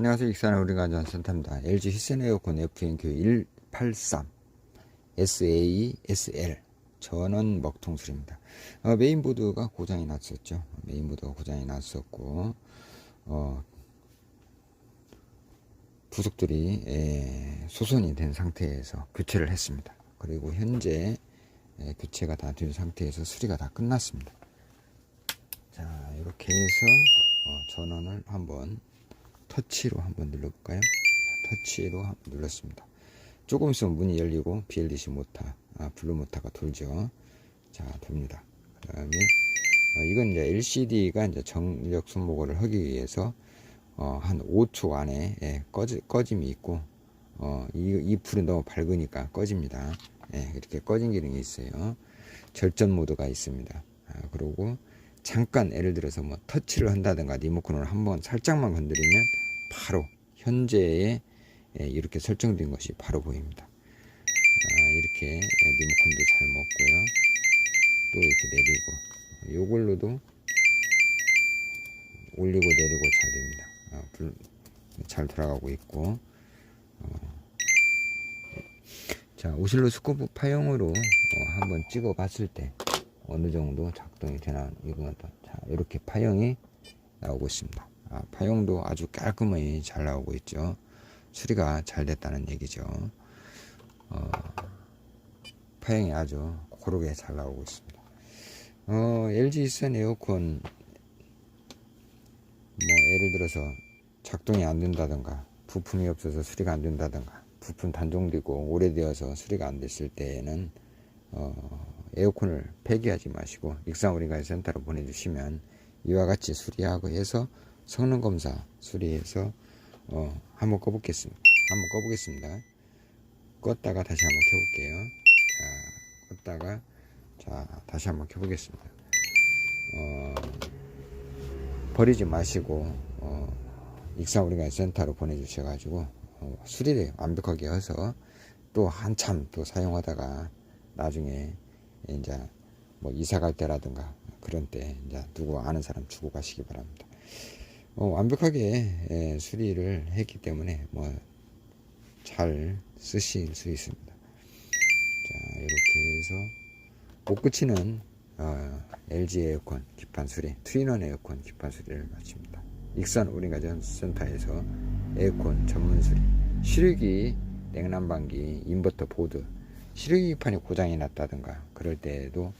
안녕하세요. 익산의 우리가 안전 센터입니다. LG 히센 에어컨 FNQ 183 SASL 전원 먹통술입니다. 어, 메인보드가 고장이 났었죠. 메인보드가 고장이 났었고 어, 부속들이 에, 소선이 된 상태에서 교체를 했습니다. 그리고 현재 에, 교체가 다 된 상태에서 수리가 다 끝났습니다. 자 이렇게 해서 어, 전원을 한번 터치로 한번 눌러볼까요? 자, 터치로 한- 눌렀습니다. 조금 있으면 문이 열리고 BLDC 모터, 아, 블루 모터가 돌죠. 자, 돕니다. 그 다음에, 어, 이건 이제 LCD가 이제 정력 손목을 하기 위해서, 어, 한 5초 안에, 예, 꺼지, 꺼짐이 있고, 어, 이, 이 불이 너무 밝으니까 꺼집니다. 예, 이렇게 꺼진 기능이 있어요. 절전 모드가 있습니다. 아, 그리고 잠깐 예를 들어서 뭐 터치를 한다든가 리모컨을 한번 살짝만 건드리면 바로 현재의 예, 이렇게 설정된 것이 바로 보입니다. 아, 이렇게 예, 리모컨도 잘 먹고요. 또 이렇게 내리고 요걸로도 올리고 내리고 잘 됩니다. 아, 불, 잘 돌아가고 있고 어. 자 오실로 스코프 파형으로 어, 한번 찍어 봤을 때 어느 정도 작동이 되나 또 자, 이렇게 파형이 나오고 있습니다. 아, 파형도 아주 깔끔하게 잘 나오고 있죠. 수리가 잘 됐다는 얘기죠. 어, 파형이 아주 고르게 잘 나오고 있습니다. 어, LG 선 에어컨 뭐 예를 들어서 작동이 안 된다든가 부품이 없어서 수리가 안 된다든가 부품 단종되고 오래되어서 수리가 안 됐을 때에는 어, 에어컨을 폐기하지 마시고 익산우리가의 센터로 보내주시면 이와 같이 수리하고 해서 성능 검사 수리해서 어, 한번 꺼보겠습니다. 한번 꺼보겠습니다. 껐다가 다시 한번 켜볼게요. 자, 껐다가 자 다시 한번 켜보겠습니다. 어, 버리지 마시고 어, 익산우리가 센터로 보내주셔가지고 어, 수리를 완벽하게 해서 또 한참 또 사용하다가 나중에 이제 뭐 이사 갈 때라든가 그런 때 이제 누구 아는 사람 주고 가시기 바랍니다. 어, 완벽하게 예, 수리를 했기 때문에 뭐 잘 쓰실 수 있습니다. 자 이렇게 해서 못 끝이는 어, LG 에어컨 기판 수리, 트윈원 에어컨 기판 수리를 마칩니다. 익산 우리가전 센터에서 에어컨 전문 수리, 시르기, 냉난방기, 인버터 보드, 시르기판이 고장이 났다든가 그럴 때에도